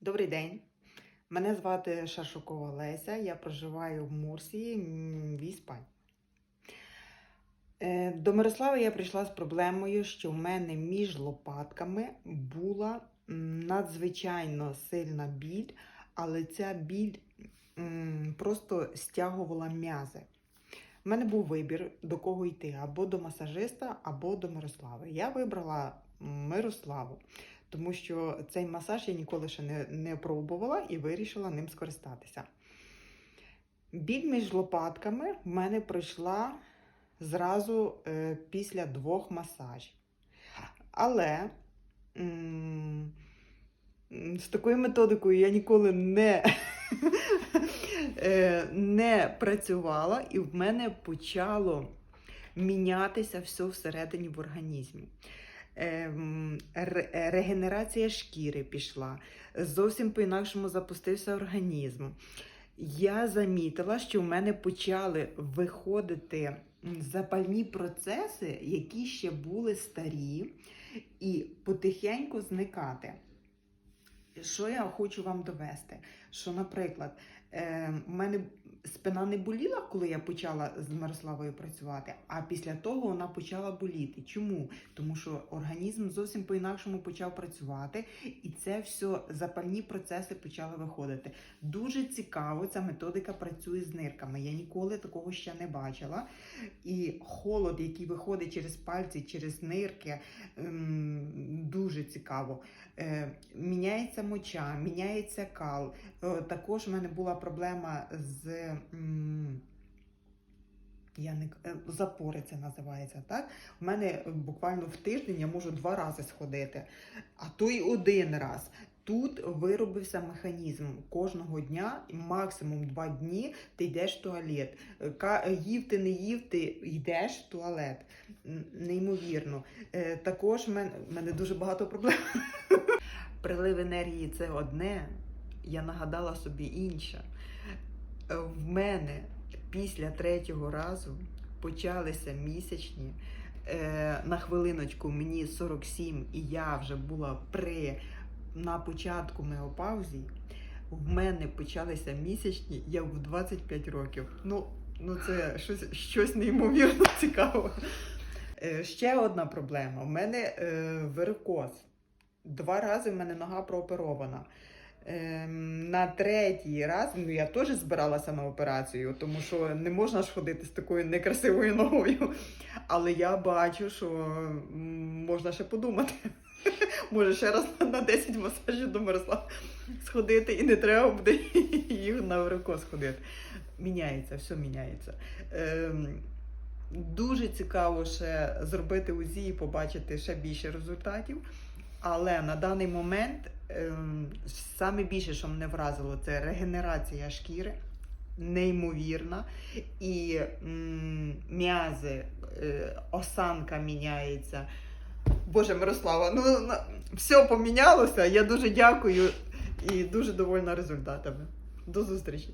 Добрий день. Мене звати Шашукова Леся. Я проживаю в Мурсії в Іспанії. Е, До Мирослави я прийшла з проблемою, що в мене між лопатками була надзвичайно сильна біль, але ця біль просто стягувала м'язи. У мене був вибір, до кого йти, або до масажиста, або до Мирослави. Я вибрала Мирославу, тому що цей масаж я ніколи ще не, не пробувала і вирішила ним скористатися. Біль між лопатками в мене пройшла зразу е, після двох масажів. Але м, з такою методикою я ніколи не, е, не працювала, і в мене почало мінятися все всередині в організмі. Ем, е, Регенерація шкіри пішла, зовсім по-інакшому запустився організм. Я замітила, що в мене почали виходити запальні процеси, які ще були старі, і потихеньку зникати. Що я хочу вам довести? Що, наприклад, е, в мене спина не боліла, коли я почала з Мирославою працювати, а після того вона почала боліти. Чому? Тому що організм зовсім по-інакшому почав працювати, і це все запальні процеси почали виходити. Дуже цікаво, ця методика працює з нирками. Я ніколи такого ще не бачила. І холод, який виходить через пальці, через нирки, ем, дуже цікаво. Е, міняється моча, міняється кал. Е, також в мене була проблема з. Я не е, запори це називається, так? У мене буквально в тиждень я можу два рази сходити, а то й один раз. Тут виробився механізм кожного дня, максимум два дні ти йдеш в туалет. Їв ти не їв, ти йдеш в туалет. Неймовірно. Е, Також в мене, в мене дуже багато проблем. Прилив енергії це одне. Я нагадала собі інше. Е, В мене після третього разу почалися місячні. Е, на хвилиночку мені 47, і я вже була при на початку менопаузі. В мене почалися місячні, я в 25 років. Ну, ну це щось, щось неймовірно цікаве. Ще одна проблема. У мене е, варикоз. Два рази в мене нога прооперована. Ем, на третій раз ну, я теж збиралася на операцію, тому що не можна ж ходити з такою некрасивою ногою. Але я бачу, що можна ще подумати. Може ще раз на 10 масажів до Мирослава сходити, і не треба буде їх на варикоз ходити. Міняється, все міняється. Ем, Дуже цікаво ще зробити УЗІ і побачити ще більше результатів. Але на даний момент саме більше, що мене вразило, це регенерація шкіри, неймовірна. І м'язи, е, осанка міняється. Боже, Мирослава, ну на- все помінялося. Я дуже дякую і дуже довольна результатами. До зустрічі.